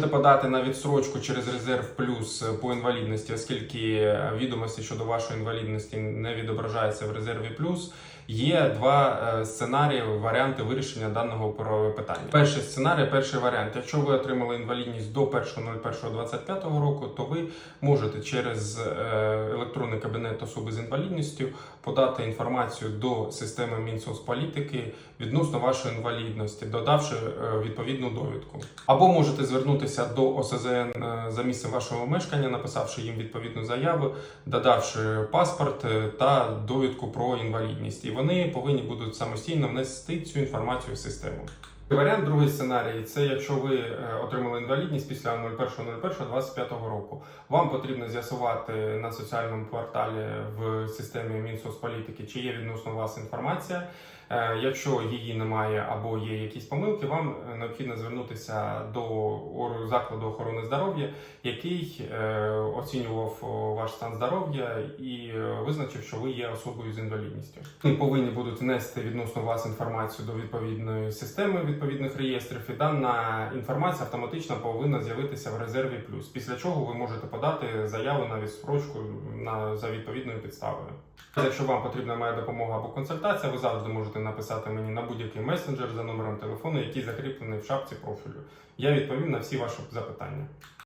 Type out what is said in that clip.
можете подати на відстрочку через резерв плюс по інвалідності, оскільки відомості щодо вашої інвалідності не відображаються в резерві плюс. Є два е, сценарії, варіанти вирішення даного питання. Перший сценарій, перший варіант. Якщо ви отримали інвалідність до 1.01.25 року, то ви можете через е, електронний кабінет особи з інвалідністю подати інформацію до системи Мінсоцполітики відносно вашої інвалідності, додавши е, відповідну довідку. Або можете звернутися до ОСЗН е, за місцем вашого мешкання, написавши їм відповідну заяву, додавши паспорт е, та довідку про інвалідність. І вони повинні будуть самостійно внести цю інформацію в систему. Варіант другий сценарій це якщо ви е, отримали інвалідність після 01.01.25 року. Вам потрібно з'ясувати на соціальному порталі в системі Мінсоцполітики, чи є відносно вас інформація. Е, Якщо її немає або є якісь помилки, вам необхідно звернутися до закладу охорони здоров'я, який е, оцінював ваш стан здоров'я і визначив, що ви є особою з інвалідністю. Повинні будуть внести відносно вас інформацію до відповідної системи відповідних реєстрів, і дана інформація автоматично повинна з'явитися в резерві плюс. Після чого ви можете подати заяву на відстрочку на за відповідною підставою. Якщо вам потрібна моя допомога або консультація, ви завжди можете написати мені на будь-який месенджер за номером телефону, який закріплений в шапці профілю. Я відповім на всі ваші запитання.